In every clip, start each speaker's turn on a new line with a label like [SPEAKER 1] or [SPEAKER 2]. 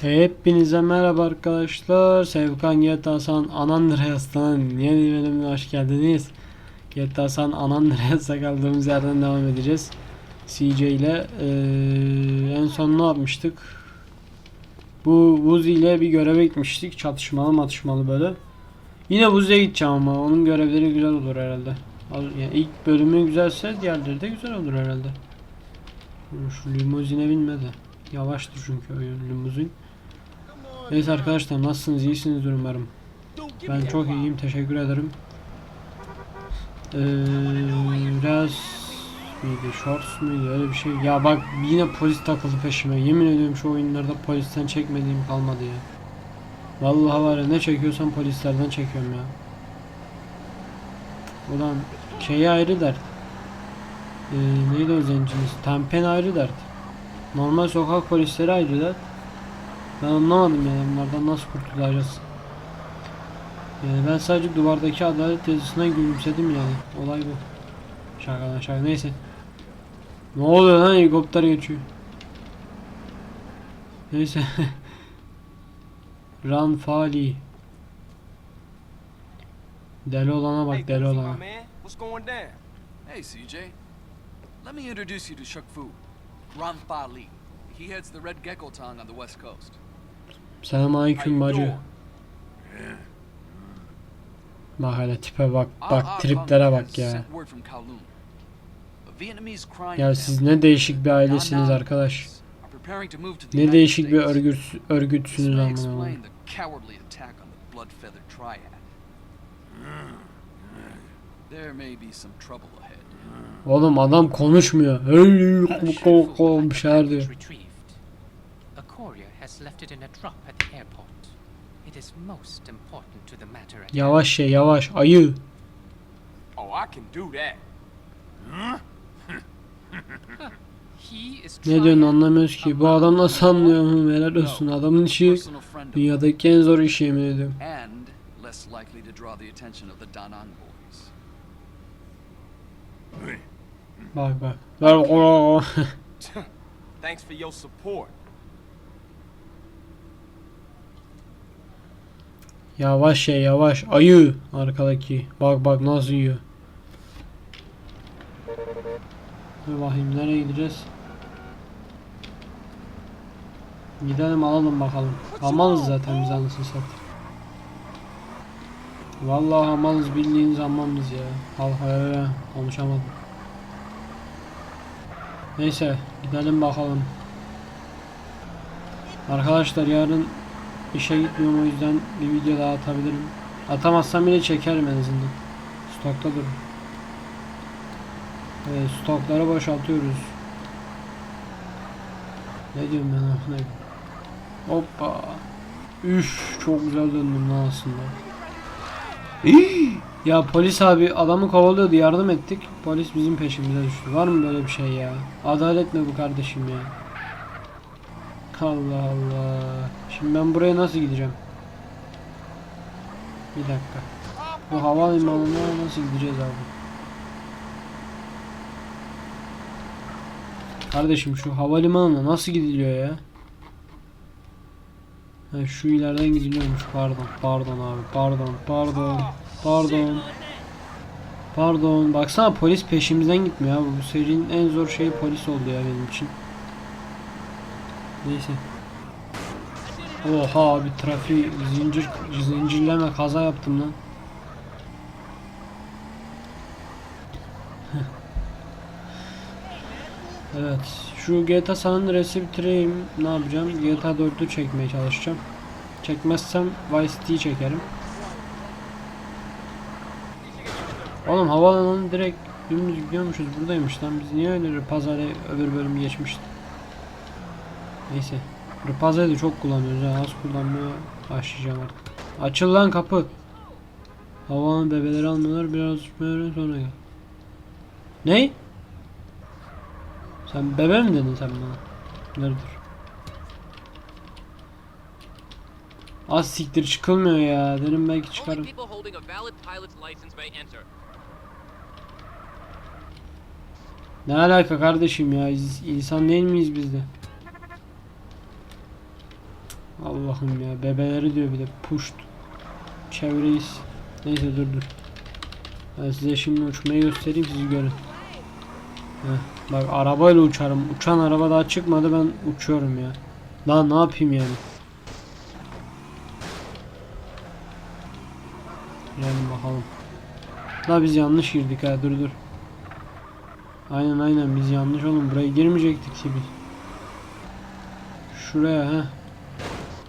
[SPEAKER 1] Hepinize merhaba arkadaşlar. Sevkan GTA San Anandreas'tan yeni bölümüne hoş geldiniz. GTA San Anandreas'a kaldığımız yerden devam edeceğiz. CJ ile eee, en son ne yapmıştık? Bu Vuzi ile bir göreve gitmiştik. Çatışmalı matışmalı böyle. Yine Vuzi'ye gideceğim ama onun görevleri güzel olur herhalde. Yani ilk bölümü güzelse diğerleri de güzel olur herhalde. Şu limuzine binme de. Yavaştır çünkü o limuzin. Neyse arkadaşlar nasılsınız? İyisinizdir umarım. Ben çok iyiyim. Teşekkür ederim. Ee, biraz miydi? Shorts muydu? Öyle bir şey. Ya bak yine polis takıldı peşime. Yemin ediyorum şu oyunlarda polisten çekmediğim kalmadı ya. Vallahi var ya ne çekiyorsam polislerden çekiyorum ya. Ulan şeyi ayrı dert. Ee, neydi o zenciniz? Tempen ayrı dert. Normal sokak polisleri ayrı dert. Ben anlamadım yani bunlardan nasıl kurtulacağız. Yani ben sadece duvardaki adalet yazısına gülümsedim yani. Olay bu. Şakadan şaka neyse. Ne oluyor lan helikopter geçiyor. Neyse. Run Fali. Deli olana bak deli olana.
[SPEAKER 2] Hey, CJ. Let me introduce you to Shuk Fu. Ron Fa Li. He heads the Red Gecko Tong on the west coast.
[SPEAKER 1] Selamünaleyküm bacı. Bak hele tipe bak bak triplere bak ya. Ya siz ne değişik bir ailesiniz arkadaş. Ne değişik bir örgüt örgütsünüz amına. Oğlum adam konuşmuyor. bir şeyler diyor.
[SPEAKER 3] Has left it in a drop at the airport. It is most important to the matter at
[SPEAKER 1] Yavaş şey yavaş ayı.
[SPEAKER 4] Oh, I can do that.
[SPEAKER 3] hand. He is
[SPEAKER 1] Ne diyorsun anlamıyoruz ki. Bu adam nasıl anlıyor mu? Helal olsun. Adamın işi
[SPEAKER 2] Personal friend of
[SPEAKER 1] dünyadaki en zor iş yemin ediyorum.
[SPEAKER 2] and less likely to draw the attention of the Da Nang boys.
[SPEAKER 1] Bak bak. Ver o.
[SPEAKER 4] Thanks for your support.
[SPEAKER 1] Yavaş şey yavaş. Ayı arkadaki. Bak bak nasıl yiyor. Dur bakayım nereye gideceğiz? Gidelim alalım bakalım. Hamalız zaten biz anasını satayım. Vallahi hamalız bildiğiniz hamalız ya. Halka konuşamadım. Neyse gidelim bakalım. Arkadaşlar yarın işe gitmiyorum o yüzden bir video daha atabilirim. Atamazsam bile çekerim en azından. Stokta durur. Evet stokları boşaltıyoruz. Ne diyorum ben amına koyayım? Hoppa. Üf çok güzel döndüm lan aslında. İy! Ya polis abi adamı kovalıyordu yardım ettik. Polis bizim peşimize düştü. Var mı böyle bir şey ya? Adalet mi bu kardeşim ya? Allah Allah. Şimdi ben buraya nasıl gideceğim? Bir dakika. Bu havalimanına nasıl gideceğiz abi? Kardeşim şu havalimanına nasıl gidiliyor ya? Ha, şu ileriden gidiliyormuş pardon pardon abi pardon pardon pardon pardon baksana polis peşimizden gitmiyor abi bu serinin en zor şeyi polis oldu ya benim için neyse oha abi trafik zincir zincirleme kaza yaptım lan Evet. Şu GTA San Andreas'ı bitireyim. Ne yapacağım? GTA 4'ü çekmeye çalışacağım. Çekmezsem Vice City'yi çekerim. Oğlum havaalanı direkt dümdüz gidiyormuşuz. Buradaymış lan. Biz niye öyle pazarı öbür bölüm geçmiştik? Neyse. Rıpazayı da çok kullanıyoruz ha. Az kullanmaya başlayacağım artık. Açıl lan kapı. Havaalanı bebeleri almıyorlar. Biraz böyle sonra gel. Ney? Sen bebe mi dedin sen bana? Dur. Az siktir çıkılmıyor ya. Dedim belki çıkarım. Ne alaka kardeşim ya? İnsan değil miyiz biz de? Allah'ım ya bebeleri diyor bir de puşt. Çevreyiz. Neyse dur dur. Ben size şimdi uçmayı göstereyim siz görün. Heh, bak arabayla uçarım. Uçan araba daha çıkmadı ben uçuyorum ya. Daha ne yapayım yani? Gelin bakalım. La biz yanlış girdik ha dur dur. Aynen aynen biz yanlış oğlum buraya girmeyecektik ki biz. Şuraya ha.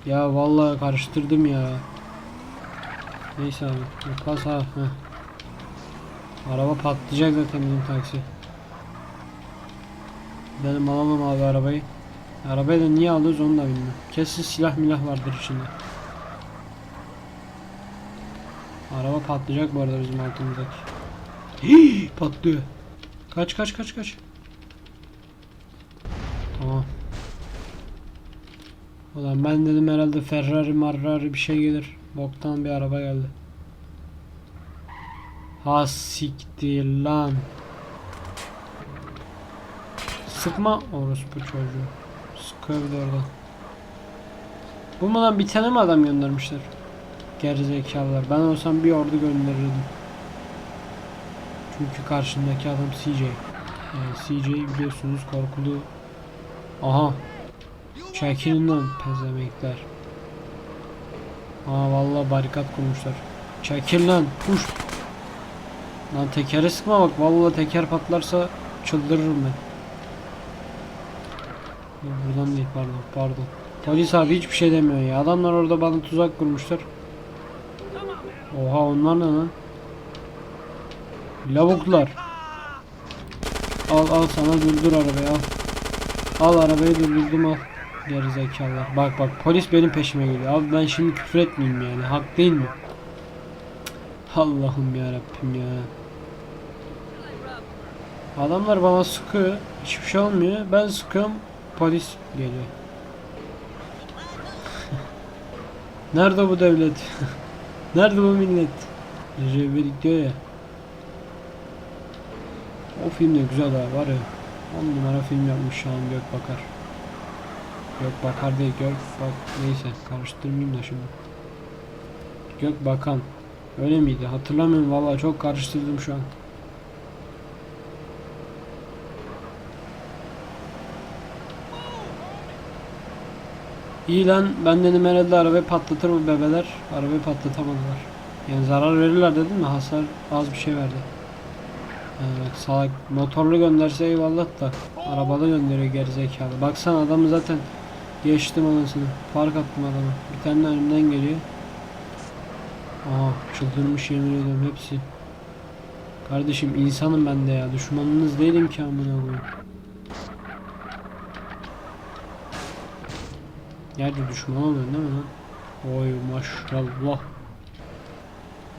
[SPEAKER 1] Ya vallahi karıştırdım ya. Neyse abi. Pas ha. Araba patlayacak zaten bizim taksi. Gidelim alalım abi arabayı. Arabayı da niye alıyoruz onu da bilmiyorum. Kesin silah milah vardır içinde. Araba patlayacak bu arada bizim altımızdaki. Hii, patlıyor. Kaç kaç kaç kaç. Tamam. Ulan ben dedim herhalde Ferrari marrari bir şey gelir. Boktan bir araba geldi. Ha siktir lan. Sıkma orospu çocuğu. Sıkıyor bir de oradan. Bu mu lan bir tane mi adam göndermişler? Gerizekalılar. Ben olsam bir ordu gönderirdim. Çünkü karşındaki adam CJ. Yani CJ biliyorsunuz korkulu. Aha. Çekilin pezemekler. Aa vallahi barikat kurmuşlar. Çekil lan. Puş. Lan tekere sıkma bak. Vallahi teker patlarsa çıldırırım ben. Yok, Buradan değil pardon pardon. Polis abi hiçbir şey demiyor ya. Adamlar orada bana tuzak kurmuşlar. Oha onlar ne lan? Lavuklar. Al al sana durdur arabayı al. Al arabayı durdurdum al. Gerizekalılar. Bak bak polis benim peşime geliyor. Abi ben şimdi küfür etmeyeyim yani. Hak değil mi? Allah'ım ya Rabbim ya. Adamlar bana sıkıyor. Hiçbir şey olmuyor. Ben sıkıyorum. Polis geliyor. Nerede bu devlet? Nerede bu millet? Recep diyor ya. O film de güzel ha var ya. 10 numara film yapmış şu an Gökbakar. Gökbakar değil Gök bak neyse karıştırmayayım da şimdi. Gökbakan. Öyle miydi? Hatırlamıyorum vallahi çok karıştırdım şu an. İyi lan ben dedim herhalde arabayı patlatır bu bebeler. Arabayı patlatamadılar. Yani zarar verirler dedim mi hasar az bir şey verdi. Evet salak motorlu gönderse eyvallah da arabalı gönderiyor gerizekalı. Baksana adamı zaten geçtim anasını. Fark attım adamı. Bir tane de önümden geliyor. Aha çıldırmış yemin ediyorum hepsi. Kardeşim insanım ben de ya. Düşmanınız değilim ki amına koyayım. Yerde düşman oluyor değil mi lan? Oy maşallah.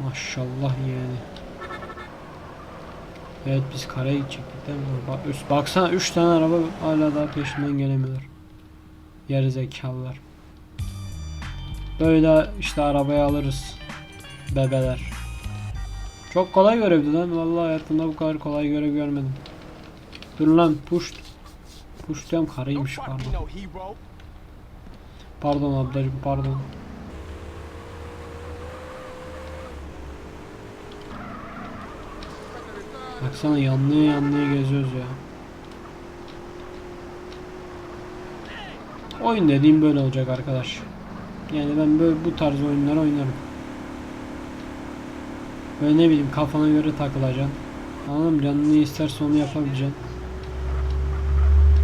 [SPEAKER 1] Maşallah yani. Evet biz karaya gidecektik değil mi? Üst, baksana 3 tane araba hala daha peşinden gelemiyorlar. Yarı zekalılar. Böyle işte arabayı alırız. Bebeler. Çok kolay görevdi lan. Vallahi hayatımda bu kadar kolay görev görmedim. Dur lan push. Push diyorum karıymış pardon. Pardon ablacım pardon. Baksana yanlıyor yanlıyor geziyoruz ya. Oyun dediğim böyle olacak arkadaş. Yani ben böyle bu tarz oyunları oynarım. Böyle ne bileyim kafana göre takılacaksın. Anladın mı? Canın ne isterse onu yapabileceksin.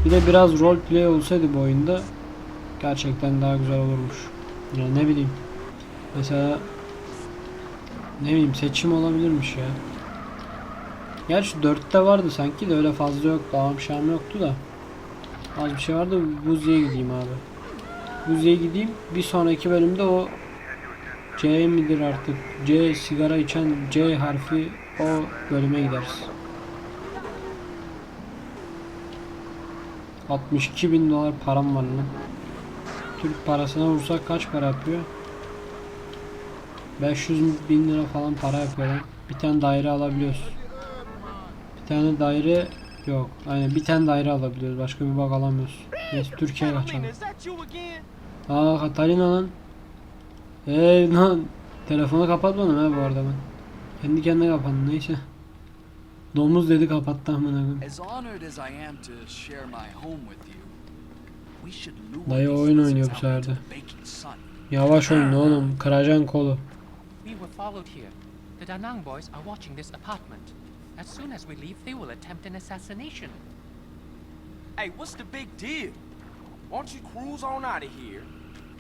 [SPEAKER 1] Bir de biraz roleplay olsaydı bu oyunda gerçekten daha güzel olurmuş. Yani ne bileyim. Mesela ne bileyim seçim olabilirmiş ya. Gerçi 4'te vardı sanki de öyle fazla yoktu. Ağam yoktu da. Az bir şey vardı. Buzi'ye gideyim abi. Buzi'ye gideyim. Bir sonraki bölümde o C midir artık? C sigara içen C harfi o bölüme gideriz. 62 bin dolar param var lan. Türk parasına vursak kaç para yapıyor? 500 bin lira falan para yapıyor lan. Bir tane daire alabiliyoruz. Bir tane daire yok. Aynen bir tane daire alabiliyoruz. Başka bir bak alamıyoruz. Neyse Türkiye'ye kaçalım. Aa Katalina lan. Eee lan telefonu kapatmadım ha bu arada ben. Kendi kendine kapandı neyse. Domuz dedi kapattı amına Dayı oyun oynuyor bu
[SPEAKER 2] out
[SPEAKER 1] sefer
[SPEAKER 2] into
[SPEAKER 1] de.
[SPEAKER 2] the baking sun.
[SPEAKER 1] Yavaş oyna oğlum kıracaksın kolu.
[SPEAKER 3] We were followed here. The Danang boys are watching this apartment. As soon as we leave, they will attempt an assassination.
[SPEAKER 4] Hey, what's the big deal? Why don't you cruise on out of here,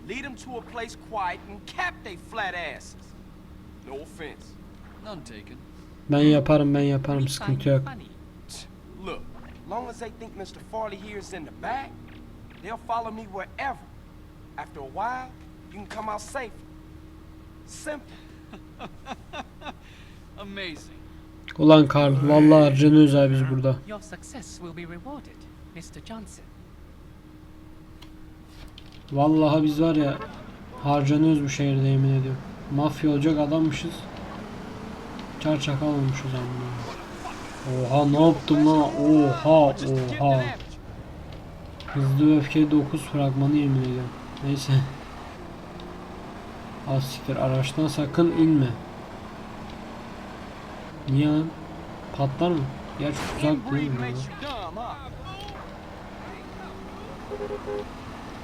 [SPEAKER 4] lead them to a place quiet, and cap they flat asses? No offense.
[SPEAKER 2] None taken.
[SPEAKER 1] Ben yaparım ben yaparım
[SPEAKER 3] We find
[SPEAKER 1] sıkıntı
[SPEAKER 3] it
[SPEAKER 1] yok.
[SPEAKER 3] funny.
[SPEAKER 4] Look, long as they think Mr. Farley here is in the back, they'll follow me wherever. After a while, you can come out safe. Simple.
[SPEAKER 2] Amazing.
[SPEAKER 1] Ulan Karl vallahi harcanıyoruz abi biz burada.
[SPEAKER 3] Your success will be rewarded, Mr. Johnson.
[SPEAKER 1] Vallahi biz var ya harcanıyoruz bu şehirde yemin ediyorum. Mafya olacak adammışız. Çar çakal olmuşuz amma. Oha ne yaptım lan? Oha oha. Hızlı ve öfkeli 9 fragmanı yemin ediyorum. Neyse. Az siktir araçtan sakın inme. Niye lan? Patlar mı? Gerçi uzak değil mi?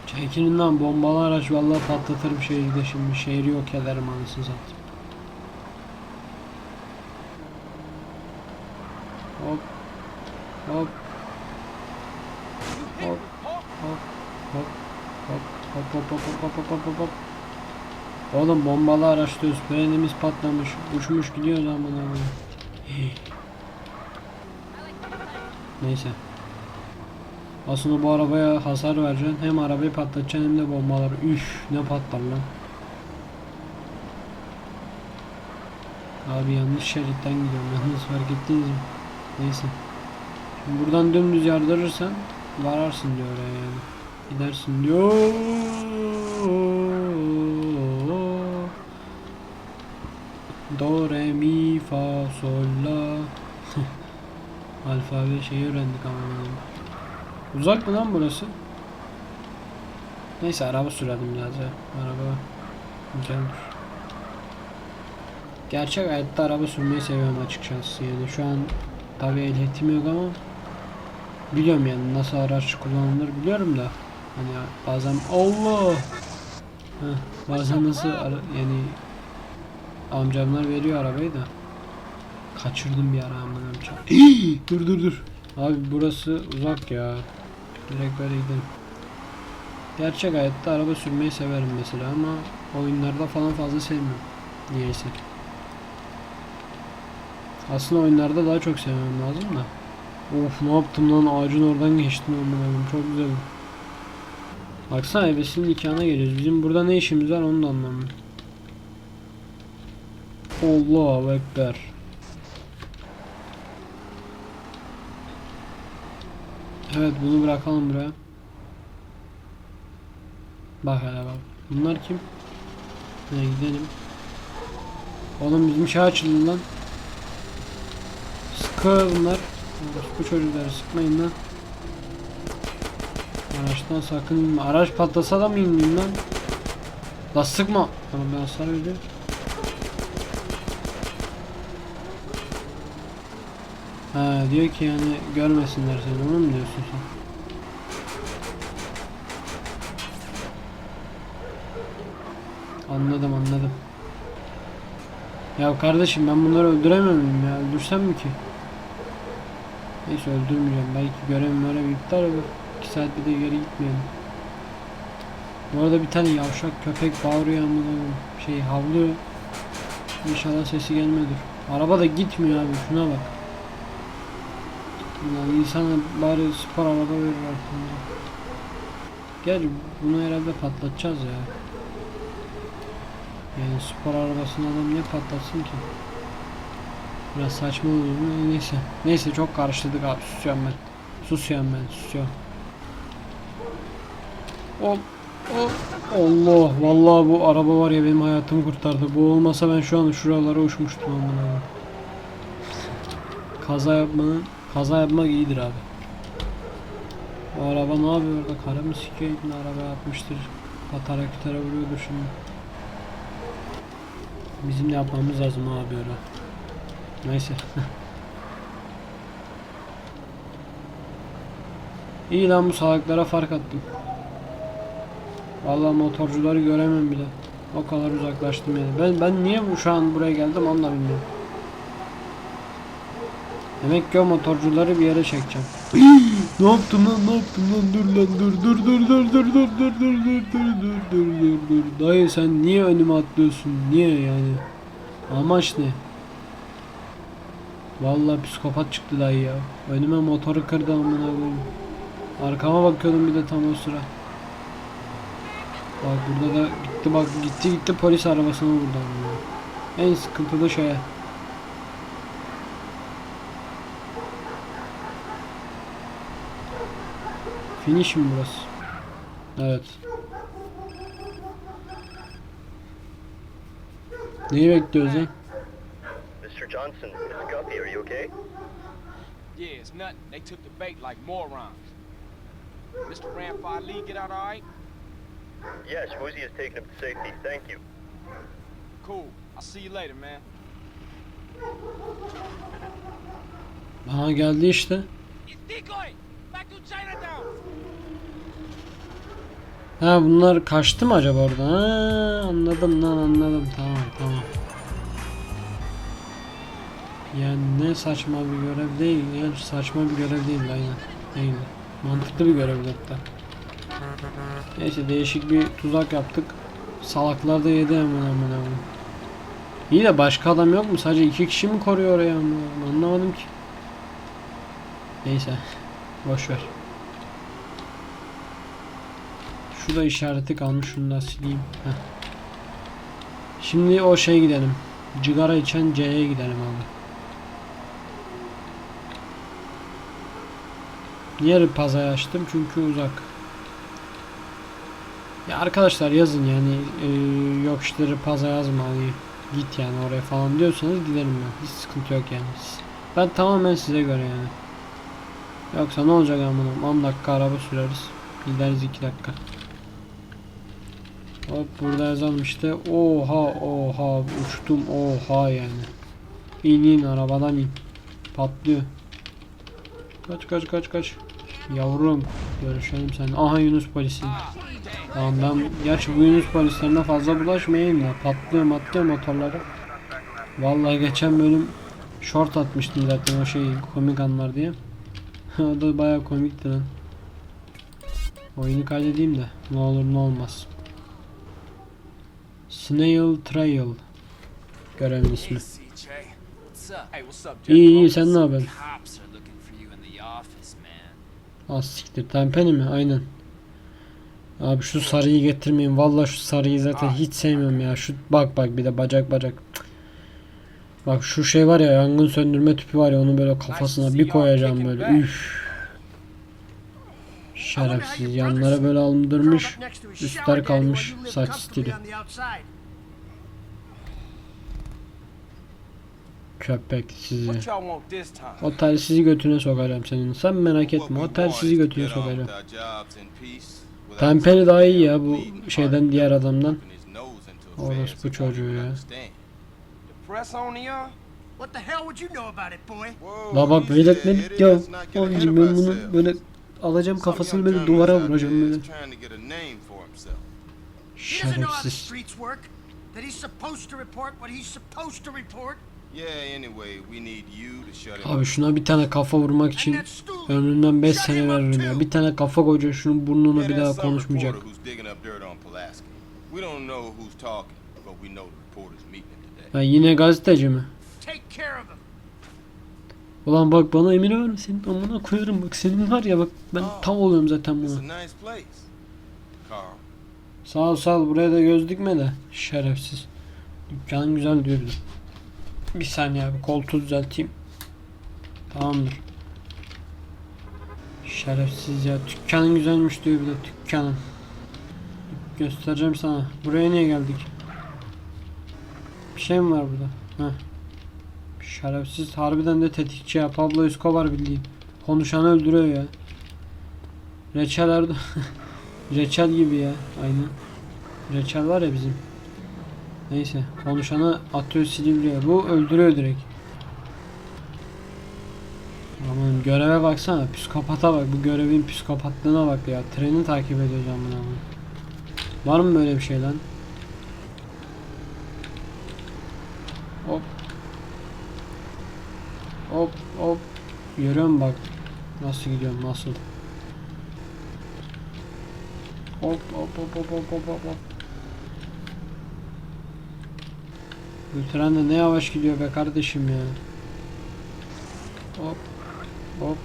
[SPEAKER 1] Çekilin lan bombalı araç vallahi patlatırım şehirde şimdi. Şehri yok ederim anasını satayım. Hop. Hop. Hop. Hop. Hop. Hop. Hop hop hop hop hop hop hop hop. Oğlum bombalı araç diyoruz. Frenimiz patlamış. Uçmuş gidiyor lan bana Neyse. Aslında bu arabaya hasar vereceksin. Hem arabayı patlatacaksın hem de bombalar. Üf ne patlar lan. Abi yanlış şeritten gidiyorum. Yalnız fark ettiniz mi? Neyse. Şimdi buradan dümdüz yardırırsan vararsın diyor yani. Gidersin diyor. Do re mi fa sol la. Alfabe şeyi öğrendik ama. Uzak mı lan burası? Neyse araba sürelim biraz ya. Araba güzelmiş. Gerçek hayatta araba sürmeyi seviyorum açıkçası. Yani şu an tabii ehliyetim yok ama biliyorum yani nasıl araç kullanılır biliyorum da hani bazen Allah Heh, bazen nasıl ara- yani amcamlar veriyor arabayı da kaçırdım bir ara aman amca. dur dur dur. Abi burası uzak ya. Direkt böyle gidelim. Gerçek hayatta araba sürmeyi severim mesela ama oyunlarda falan fazla sevmiyorum. Niyeyse. Aslında oyunlarda daha çok sevmem lazım da. Of ne yaptım lan ağacın oradan geçtim Allah'ım çok güzel. Baksana ebesinin nikahına geliyoruz. Bizim burada ne işimiz var onu da anlamıyorum. Allahu Ekber. Evet bunu bırakalım buraya. Bak hele bak. Bunlar kim? Ne gidelim. Oğlum bizim şey açıldı lan. Sıkı bunlar. Bu çocukları sıkmayın lan. Araçtan sakın. Araç patlasa da mı ineyim lan? La sıkma. Tamam ben hasar veriyor. Ha diyor ki yani görmesinler seni onu mu diyorsun sen? Anladım anladım. Ya kardeşim ben bunları öldüremem miyim ya? Öldürsem mi ki? Neyse öldürmeyeceğim. Belki görevim bir iptal olur. 2 saat bir de geri gitmeyelim. Bu arada bir tane yavşak köpek bağırıyor ama şey havlıyor. İnşallah sesi gelmiyordur. Araba da gitmiyor abi şuna bak. Yani insana bari spor araba verir aklımda. Gerçi bunu herhalde patlatacağız ya. Yani spor arabasını adam niye patlatsın ki? Biraz saçma oluyor mu? Neyse. Neyse çok karıştırdık abi. Susuyorum ben. Susuyorum ben. Susuyorum. Ol. ol- Allah. Vallahi bu araba var ya benim hayatımı kurtardı. Bu olmasa ben şu an şuralara uçmuştum amına. Kaza yapmanın kaza yapmak iyidir abi. O araba ne yapıyor orada? Karı mı sikiyor ibni araba yapmıştır. Patara kütere vuruyordur şimdi. Bizim de yapmamız lazım abi öyle. Neyse. İyi lan bu salaklara fark attım. Vallahi motorcuları göremem bile. O kadar uzaklaştım yani. Ben ben niye şu an buraya geldim onu da bilmiyorum. Demek ki o motorcuları bir yere çekeceğim. ne yaptım lan ne yaptım lan dur lan dur dur dur dur dur dur dur dur dur dur dur dur dur dur Dayı sen niye önüme atlıyorsun niye yani Amaç ne Vallahi psikopat çıktı dayı ya Önüme motoru kırdı amına koyayım Arkama bakıyordum bir de tam o sıra Bak burada da gitti bak gitti gitti polis arabasını vurdu. En sıkıntılı şeye Finish mi burası? Evet. Neyi bekliyoruz ya?
[SPEAKER 5] Mr. Johnson, it's Guppy. Are you okay?
[SPEAKER 4] Yeah, it's nothing. They took the bait like morons. Mr. Ramfire Lee get out all right?
[SPEAKER 5] Yes, Woozy has taken him to safety. Thank you.
[SPEAKER 4] Cool. I'll see you later, man.
[SPEAKER 1] Aha geldi işte.
[SPEAKER 4] It's
[SPEAKER 1] Ha bunlar kaçtı mı acaba orada? Ha, anladım lan anladım. Tamam tamam. Yani ne saçma bir görev değil. Yani saçma bir görev değil aynen. Değil. Mantıklı bir görev hatta. Neyse değişik bir tuzak yaptık. Salaklar da yedi hemen hemen hemen. İyi de başka adam yok mu? Sadece iki kişi mi koruyor oraya mı? Anlamadım ki. Neyse. Boş ver. Şurada işareti kalmış. Şunu da sileyim. Heh. Şimdi o şey gidelim. Cigara içen C'ye gidelim abi. Niye pazayı açtım? Çünkü uzak. Ya arkadaşlar yazın yani e, yok işte paza yazma hani git yani oraya falan diyorsanız giderim ben. Hiç sıkıntı yok yani. Ben tamamen size göre yani. Yoksa ne olacak amına 10 dakika araba süreriz. Gideriz 2 dakika. Hop burada yazalım işte. Oha oha uçtum oha yani. İn in arabadan in. Patlıyor. Kaç kaç kaç kaç. Yavrum görüşelim sen. Aha Yunus polisi. Tamam ben gerçi bu Yunus polislerine fazla bulaşmayayım da patlıyor matlıyor motorları. Vallahi geçen bölüm short atmıştım zaten o şey komik anlar diye. O da bayağı komikti lan. Oyunu kaydedeyim de ne olur ne olmaz. Snail Trail Görevin ismi. İyi iyi sen ne yapıyorsun? Az siktir. Tempeni mi? Aynen. Abi şu sarıyı getirmeyin. Vallahi şu sarıyı zaten hiç sevmiyorum ya. Şu bak bak bir de bacak bacak. Cık. Bak şu şey var ya yangın söndürme tüpü var ya onu böyle kafasına bir koyacağım böyle. Üf. Şerefsiz yanlara böyle alındırmış. Üstler kalmış saç stili. Köpek sizi. O telsizi götüne sokacağım senin. Sen merak etme. O telsizi götüne sokacağım. Temperi daha iyi ya bu şeyden diğer adamdan. Orospu çocuğu ya
[SPEAKER 4] press on the?
[SPEAKER 6] What the hell would you know about it, boy?
[SPEAKER 1] La bak belirtmedik ya. Abicim ben bunu böyle alacağım kafasını böyle duvara vuracağım böyle. Şerefsiz. Abi şuna bir tane kafa vurmak için ömrümden 5 sene veririm ya. Bir tane kafa koyacağım şunun burnuna bir daha konuşmayacak.
[SPEAKER 7] We don't know who's talking, but we know the reporter's meat.
[SPEAKER 1] Ha yine gazeteci mi? Ulan bak bana emir verme senin amına koyarım bak senin var ya bak ben tam oluyorum zaten buna. Sağ ol sağ ol buraya da göz dikme de şerefsiz. Dükkan güzel diyor bir. Bir saniye abi koltuğu düzelteyim. Tamamdır. Şerefsiz ya dükkanın güzelmiş diyor bir de dükkanın. Göstereceğim sana. Buraya niye geldik? Bir şey mi var burada? Heh. Şerefsiz harbiden de tetikçi ya. Pablo Escobar bildiğin. Konuşanı öldürüyor ya. Reçel Erdo- Reçel gibi ya. Aynen. Reçel var ya bizim. Neyse. Konuşanı atıyor Silivri'ye. Bu öldürüyor direkt. Aman göreve baksana. Psikopata bak. Bu görevin psikopatlığına bak ya. Treni takip ediyor camına. Var mı böyle bir şey lan? Hop. Hop hop. Görüyorum bak. Nasıl gidiyorum nasıl. Hop hop hop hop hop hop hop. Bu tren de ne yavaş gidiyor be kardeşim ya. Hop hop.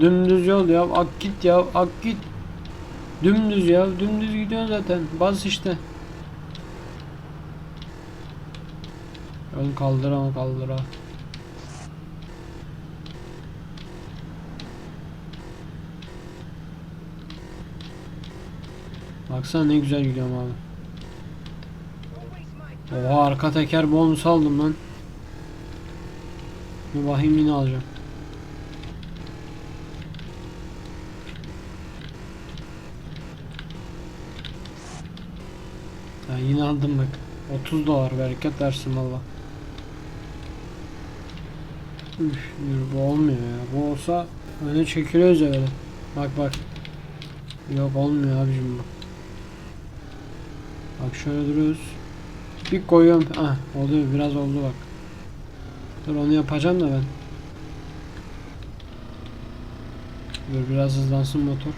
[SPEAKER 1] Dümdüz yol ya ak git ya ak git. Dümdüz ya dümdüz gidiyorsun zaten. Bas işte. Ön kaldır ama kaldır ha. Baksana ne güzel gidiyorum abi. Oha arka teker bonus aldım lan. Bir bakayım yine alacağım. Ha, yine aldım bak. 30 dolar bereket versin valla. Üf, bu olmuyor ya. Bu olsa öyle çekiliyoruz öyle. Bak bak. Yok olmuyor abicim bu. Bak şöyle duruyoruz. Bir koyuyorum. Ah oluyor biraz oldu bak. Dur onu yapacağım da ben. Dur biraz hızlansın motor.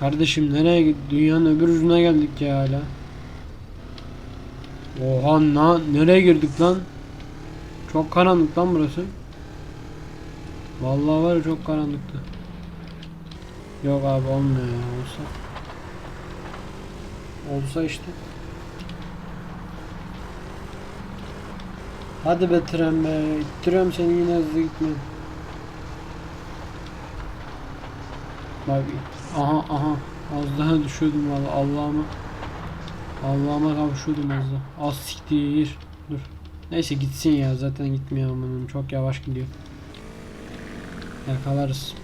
[SPEAKER 1] Kardeşim nereye? Dünyanın öbür ucuna geldik ya hala. Oha na nereye girdik lan? Çok karanlık lan burası. Vallahi var ya çok karanlıktı. Yok abi olmuyor ya olsa. Olsa işte. Hadi be tren be. İttiriyorum seni yine hızlı gitme. Bak aha aha az daha düşüyordum valla Allah'ıma Allah'ıma kavuşuyordum az daha. Az siktir. Dur. Neyse gitsin ya zaten gitmiyor amanın çok yavaş gidiyor. Yakalarız.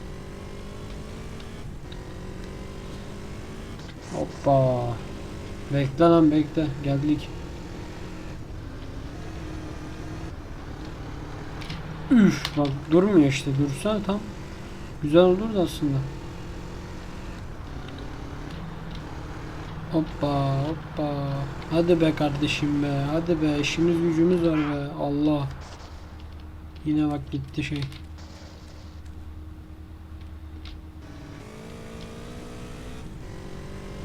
[SPEAKER 1] Hoppa. Bekle lan bekle. Geldik. Üf bak durmuyor işte. Dursa tam güzel olurdu aslında. Hoppa hoppa. Hadi be kardeşim be. Hadi be. işimiz gücümüz var be. Allah. Yine bak gitti şey.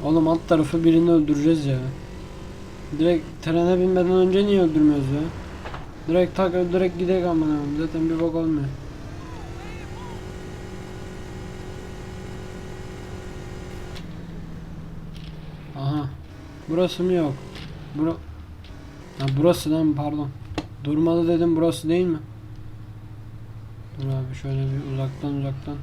[SPEAKER 1] Oğlum alt tarafı birini öldüreceğiz ya. Direkt trene binmeden önce niye öldürmüyoruz ya? Direkt tak direkt gidelim amına. Zaten bir bok olmuyor. Aha. Burası mı yok? Bura Ha burası lan pardon. Durmalı dedim burası değil mi? Dur abi şöyle bir uzaktan uzaktan.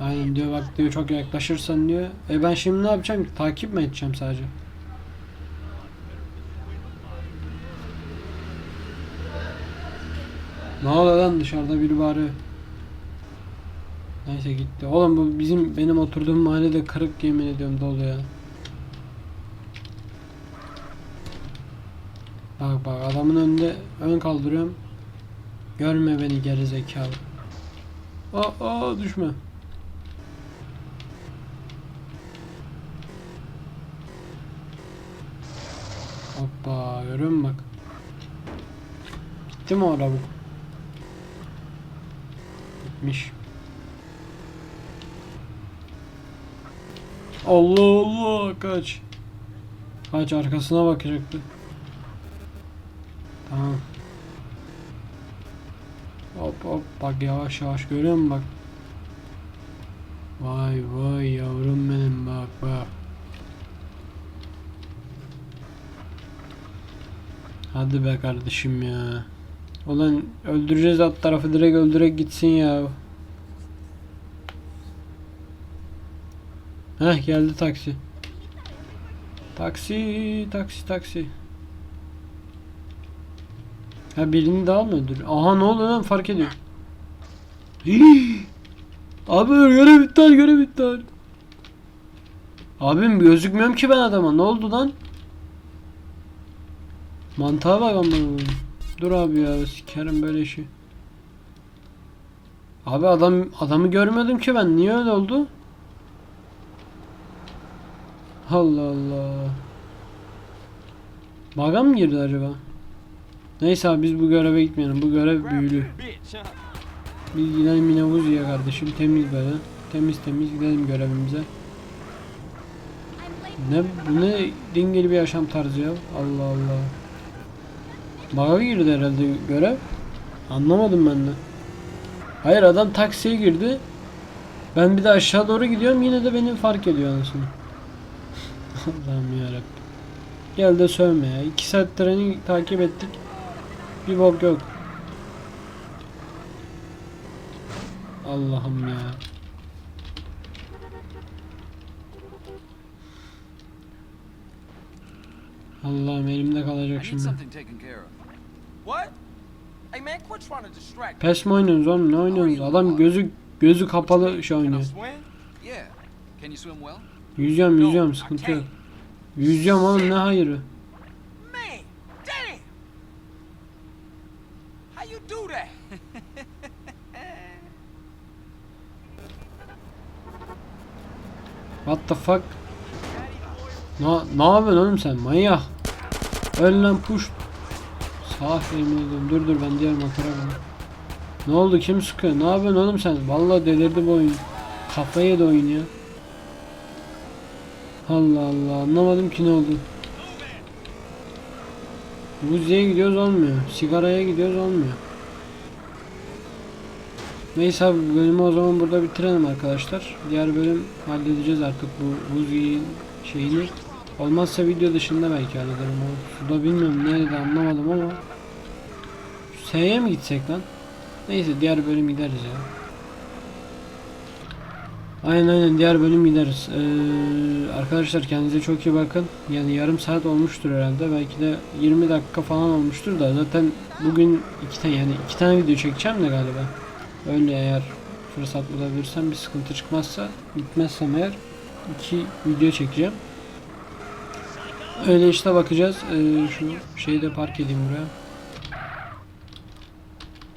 [SPEAKER 1] Aynen diyor bak diyor çok yaklaşırsan diyor. E ben şimdi ne yapacağım ki? Takip mi edeceğim sadece? Ne oluyor lan dışarıda biri bağırıyor. Neyse gitti. Oğlum bu bizim benim oturduğum mahallede kırık yemin ediyorum dolu ya. Bak bak adamın önünde ön kaldırıyorum. Görme beni geri zekalı. Aa, aa düşme. Hoppa görüyor musun bak. Gitti mi o araba? Gitmiş. Allah Allah kaç. Kaç arkasına bakacaktı. Tamam. Hop hop bak yavaş yavaş görüyor musun bak. Vay vay yavrum benim bak bak. Hadi be kardeşim ya. Ulan öldüreceğiz alt tarafı direkt öldürek gitsin ya. Heh geldi taksi. Taksi, taksi, taksi. Ha birini daha mı öldür? Aha ne oluyor lan fark ediyor. Hii! Abi görev iptal görev iptal. Abim gözükmüyorum ki ben adama. Ne oldu lan? Mantığa bak amına. Dur abi ya sikerim böyle işi. Abi adam adamı görmedim ki ben. Niye öyle oldu? Allah Allah. Baga mı girdi acaba? Neyse abi biz bu göreve gitmeyelim. Bu görev büyülü. Biz gidelim yine Vuzi'ye kardeşim. Temiz böyle. Temiz temiz gidelim görevimize. Ne bu ne dingil bir yaşam tarzı ya. Allah Allah. Baga girdi herhalde görev. Anlamadım ben de. Hayır adam taksiye girdi. Ben bir de aşağı doğru gidiyorum yine de beni fark ediyor anasını. Allah'ım yarabbim. Gel de sövme ya. 2 saat treni takip ettik. Bir bok yok. Allah'ım ya. Allah'ım elimde kalacak şimdi. Pes mi oynuyorsunuz oğlum ne oynuyorsunuz? Adam gözü gözü kapalı şey oynuyor.
[SPEAKER 2] Can you swim well?
[SPEAKER 1] Yüzüyorum yüzüyorum sıkıntı yok. Yüzüyorum oğlum ne hayırı. What the fuck? Ne, ne yapıyorsun oğlum sen manyak? Öl lan push. Sağ ediyorum. Dur dur ben diğer motora. Ne oldu kim sıkıyor? Ne yapıyorsun oğlum sen? Vallahi delirdi bu oyun. Kafayı yedi oyun ya. Allah Allah anlamadım ki ne oldu. Buziye gidiyoruz olmuyor. Sigaraya gidiyoruz olmuyor. Neyse abi bölümü o zaman burada bitirelim arkadaşlar. Diğer bölüm halledeceğiz artık bu Buzi'nin şeyini. Olmazsa video dışında belki hallederim. O suda bilmiyorum nerede anlamadım ama. S'ye mi gitsek lan? Neyse diğer bölüm gideriz ya. Aynen aynen diğer bölüm gideriz. Ee, arkadaşlar kendinize çok iyi bakın. Yani yarım saat olmuştur herhalde. Belki de 20 dakika falan olmuştur da zaten bugün iki tane yani iki tane video çekeceğim de galiba. Öyle eğer fırsat bulabilirsem bir sıkıntı çıkmazsa gitmezsem eğer iki video çekeceğim. Öyle işte bakacağız. Ee, şu şeyi de park edeyim buraya.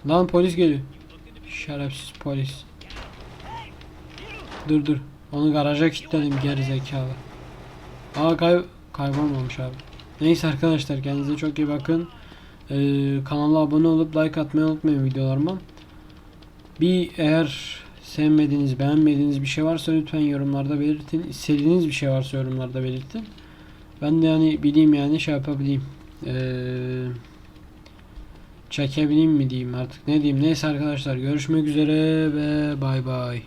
[SPEAKER 1] Lan polis geliyor. Şerefsiz polis. Dur dur. Onu garaja kilitledim geri zekalı. Aa kay kaybolmamış abi. Neyse arkadaşlar kendinize çok iyi bakın. Ee, kanala abone olup like atmayı unutmayın videolarıma. Bir eğer sevmediğiniz, beğenmediğiniz bir şey varsa lütfen yorumlarda belirtin. İstediğiniz bir şey varsa yorumlarda belirtin. Ben de yani bileyim yani şey yapabileyim. Ee, çekebileyim mi diyeyim artık ne diyeyim. Neyse arkadaşlar görüşmek üzere ve bay bay.